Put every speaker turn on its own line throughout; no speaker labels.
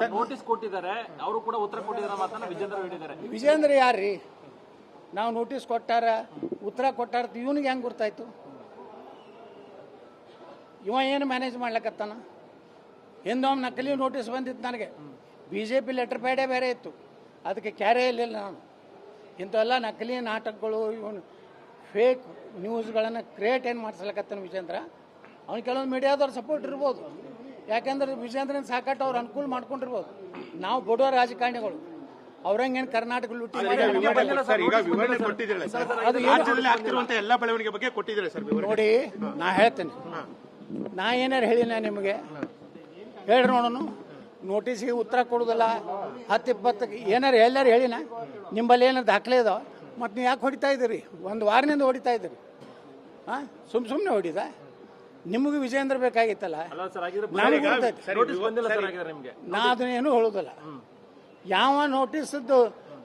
Sir notice ಕೊಟ್ಟಿದ್ದಾರೆ. ಅವರು ಕೂಡ ಉತ್ತರ ಕೊಟ್ಟಿದ್ದಾರೆ ಮಾತನ್ನ ವಿಜೇಂದ್ರ ಹೇಳಿದ್ದಾರೆ.
ವಿಜೇಂದ್ರ ಯಾರ್ರಿ? ನಾವು ನೋಟಿಸ್ ಕೊಟ್ಟಾರ ಉತ್ತರ ಕೊಟ್ಟಾರ ಇವನಿಗೆ ಹೆಂಗ್ ಗೊತ್ತಾಯ್ತು ಇವ ಏನು ಮ್ಯಾನೇಜ್ ಮಾಡ್ಲಕತ್ತಾನ? ಹಿಂದೊಮ್ಮೆ ನಕಲಿ ನೋಟಿಸ್ ಬಂದಿತ್ತು ನನಗೆ. ಬಿ ಜೆ ಪಿ ಲೆಟರ್ ಪ್ಯಾಡೇ ಬೇರೆ ಇತ್ತು. ಅದಕ್ಕೆ ಕ್ಯಾರೆ ಇರಲಿಲ್ಲ ನಾನು. ಇಂಥವೆಲ್ಲ ನಕಲಿ ನಾಟಕಗಳು ಇವನು ಫೇಕ್ ನ್ಯೂಸ್ಗಳನ್ನು ಕ್ರಿಯೇಟ್ ಏನು ಮಾಡಿಸ್ಲಕತ್ತಾನ ವಿಜೇಂದ್ರ? ಅವ್ನು ಕೆಲವೊಂದು ಮೀಡಿಯಾದವ್ರ ಸಪೋರ್ಟ್ ಇರ್ಬೋದು. ಯಾಕಂದ್ರೆ ವಿಜೇಂದ್ರನ ಸಾಕಟ್ಟು ಅವ್ರು ಅನುಕೂಲ ಮಾಡ್ಕೊಂಡಿರ್ಬೋದು. ನಾವು ಬಡವ ರಾಜಕಾರಣಿಗಳು. ಅವ್ರಂಗೇನು ಕರ್ನಾಟಕ ಲುಟ್ಟಿ
ಸರ್ ಈಗ ವಿವರಣೆ ಕೊಟ್ಟಿದ್ದೀರಲ್ಲ ಸರ್.
ಅದು ಏನು
ರಾಜ್ಯದಲ್ಲಿ ಆಗ್ತಿರುವಂತ ಎಲ್ಲಾ ಬೆಳವಣಿಗೆ ಬಗ್ಗೆ ಕೊಟ್ಟಿದ್ದೀರಾ ಸರ್
ನೋಡಿ ನಾ ಹೇಳ್ತೇನೆ. ನಾ ಏನಾರು ಹೇಳಿನ ನಿಮಗೆ. ಹೇಳ್ರಿ ನೋಡೋಣ ನೋಟಿಸ್ಗೆ ಉತ್ತರ ಕೊಡೋದಲ್ಲ. ಹತ್ತು ಇಪ್ಪತ್ತಕ್ಕೆ ಏನಾರು ಎಲ್ಲಾರು ಹೇಳಿನ? ನಿಂಬಲ್ಲಿ ಏನಾರು ದಾಖಲೆ ಇದಾವ? ಮತ್ತು ನೀವು ಯಾಕೆ ಹೊಡಿತಾ ಇದ್ದೀರಿ ಒಂದು ವಾರದಿಂದ ಹೊಡಿತಾ ಇದ್ದೀರಿ ಹಾಂ ಸುಮ್ಮ ಸುಮ್ಮನೆ ಹೊಡಿದ? ನಿಮಗೂ ವಿಜೇಂದ್ರ ಬೇಕಾಗಿತ್ತಲ್ಲ?
ಆಗಿದ್ರೆ ನಿಮ್ಗೆ
ನಾ ಅದನ್ನೇನು ಹೇಳೋದಿಲ್ಲ. ಯಾವ ನೋಟಿಸ್ದು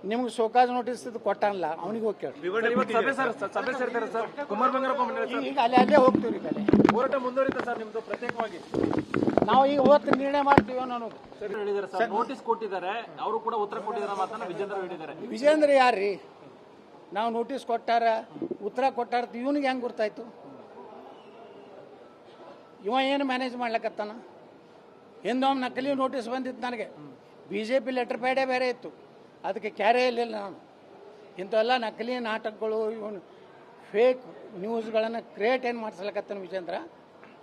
ನಿಮ್ಗೆ ಸೋಕಾಜ್ ನೋಟಿಸ್ ಕೊಟ್ಟಲ್ಲ ಅವನಿಗೆ ಹೋಗಿ ಕೇಳಿ.
ಸರ್, ಸಭೆ ಸರ್ ಸಭೆ ಸೇರ್ತಾರೆ ಸರ್. ಕುಮಾರ್ ಬಂಗಾರಪ್ಪ ಮನೆ ಸರ್
ಈಗ ಅಲ್ಲೇ ಅಲ್ಲೇ ಹೋಗ್ತೀವಿ ರೀ ಅಲ್ಲೇ.
ಹೋರಾಟ ಮುಂದುವರಿತಾ ಸರ್ ನಿಮ್ದು ಪ್ರತ್ಯೇಕವಾಗಿ.
ನಾವು ಈಗ ಹೋಗ್ತಾ ನಿರ್ಣಯ ಮಾಡ್ತೀವಿ ಅನ್ನೋದು.
ಸರ್ ಹೇಳಿದ್ದಾರೆ ಸರ್. ನೋಟಿಸ್ ಕೊಟ್ಟಿದ್ದಾರೆ. ಅವರು ಕೂಡ ಉತ್ತರ ಕೊಟ್ಟಿದ್ದಾರೆ ಮಾತನ್ನ ವಿಜೇಂದ್ರ ಹೇಳಿದ್ದಾರೆ.
ವಿಜೇಂದ್ರ ಯಾರ್ರಿ? ನಾವು ನೋಟಿಸ್ ಕೊಟ್ಟಾರ ಉತ್ತರ ಕೊಟ್ಟಾರ ಇವನಿಗೆ ಹೆಂಗೆ ಗೊತ್ತಾಯ್ತು ಇವ ಏನು ಮ್ಯಾನೇಜ್ ಮಾಡ್ಲಕತ್ತಾನ? ಹಿಂದೊಮ್ಮೆ ನಕಲಿ ನೋಟಿಸ್ ಬಂದಿತ್ತು ನನಗೆ. ಬಿ ಜೆ ಪಿ ಲೆಟರ್ ಪ್ಯಾಡೇ ಬೇರೆ ಇತ್ತು. ಅದಕ್ಕೆ ಕ್ಯಾರೇ ಇರಲಿಲ್ಲ ನಾನು. ಇಂಥವೆಲ್ಲ ನಕಲಿ ನಾಟಕಗಳು ಇವನು ಫೇಕ್ ನ್ಯೂಸ್ಗಳನ್ನು ಕ್ರಿಯೇಟ್ ಏನು ಮಾಡಿಸ್ಲಕತ್ತಾನ ವಿಜೇಂದ್ರ?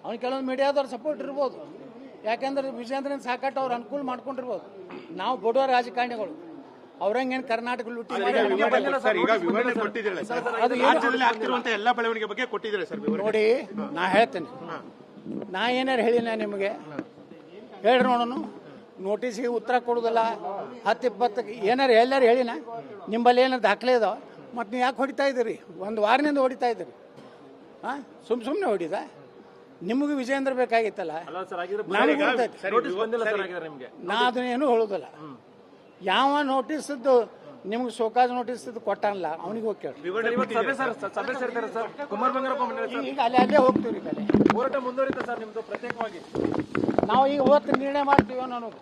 ಅವ್ನು ಕೆಲವೊಂದು ಮೀಡಿಯಾದವ್ರು ಸಪೋರ್ಟ್ ಇರ್ಬೋದು. ಯಾಕಂದ್ರೆ ವಿಜೇಂದ್ರನ ಸಾಕಟ್ಟು ಅವ್ರು ಅನುಕೂಲ ಮಾಡ್ಕೊಂಡಿರ್ಬೋದು. ನಾವು ಬಡವ ರಾಜಕಾರಣಿಗಳು. ಅವ್ರಂಗೇನು ಕರ್ನಾಟಕ ಲೂಟಿ ಮಾಡಿ
ಸರ್ ಈಗ ವಿವರಣೆ ಕೊಟ್ಟಿದ್ದೀರಲ್ಲ ಸರ್.
ಅದು
ಎಲ್ಲಾ ಬೆಳವಣಿಗೆ ಬಗ್ಗೆ ಕೊಟ್ಟಿದ್ದೀರಾ
ನೋಡಿ ನಾ ಹೇಳ್ತೇನೆ. ನಾ ಏನಾರು ಹೇಳಿನ ನಿಮಗೆ? ಹೇಳ್ರಿ ನೋಡೋಣ ನೋಟಿಸಿಗೆ ಉತ್ತರ ಕೊಡೋದಲ್ಲ. ಹತ್ತು ಇಪ್ಪತ್ತು ಏನಾರು ಎಲ್ಲಾರು ಹೇಳಿನ? ನಿಂಬಲ್ಲಿ ಏನಾರು ದಾಖಲೆ ಇದಾವೆ? ಮತ್ತು ನೀವು ಯಾಕೆ ಹೊಡಿತಾ ಇದ್ದೀರಿ ಒಂದು ವಾರದಿಂದ ಹೊಡಿತಾ ಇದ್ದೀರಿ ಹಾಂ ಸುಮ್ ಸುಮ್ಮನೆ ಹೊಡಿದ? ನಿಮಗೂ ವಿಜೇಂದ್ರ ಬೇಕಾಗಿತ್ತಲ್ಲ?
ನಾನು ಸರ್ ಆಗಿದ್ರೆ
ನನಗೆ
ಬಂದಿಲ್ಲ ಸರ್. ಆಗಿದ್ರೆ ನಿಮ್ಗೆ.
ನಾ ಅದನ್ನೇನು ಹೇಳೋದಿಲ್ಲ. ಯಾವ ನೋಟಿಸ್ದು ನಿಮ್ಗೆ ಶೋಕಾಜ್ ನೋಟಿಸ್ ಕೊಟ್ಟಲ್ಲ ಅವನಿಗೆ ಹೋಗಿ ಕೇಳಿ
ಸರ್, ಇವತ್ತು ಸಭೆ ಸರ್ ಸ- ಸಭೆ ಸೇರ್ತಾರೆ ಸರ್. ಕುಮಾರ್ ಬಂಗಾರಪ್ಪ ಮನೆ ಸರ್.
ಈಗ ಅಲ್ಲೇ ಅಲ್ಲೇ ಹೋಗ್ತೀವಿ ರೀ ಅಲ್ಲೇ
ಹೋರಾಟ ಮುಂದುವರಿತಾ ಸರ್ ನಿಮ್ದು ಪ್ರತ್ಯೇಕವಾಗಿ.
ನಾವು ಈಗ ಹೋಗ್ತೀವಿ ನಿರ್ಣಯ ಮಾಡ್ತೀವಿ ಅನ್ನೋದು.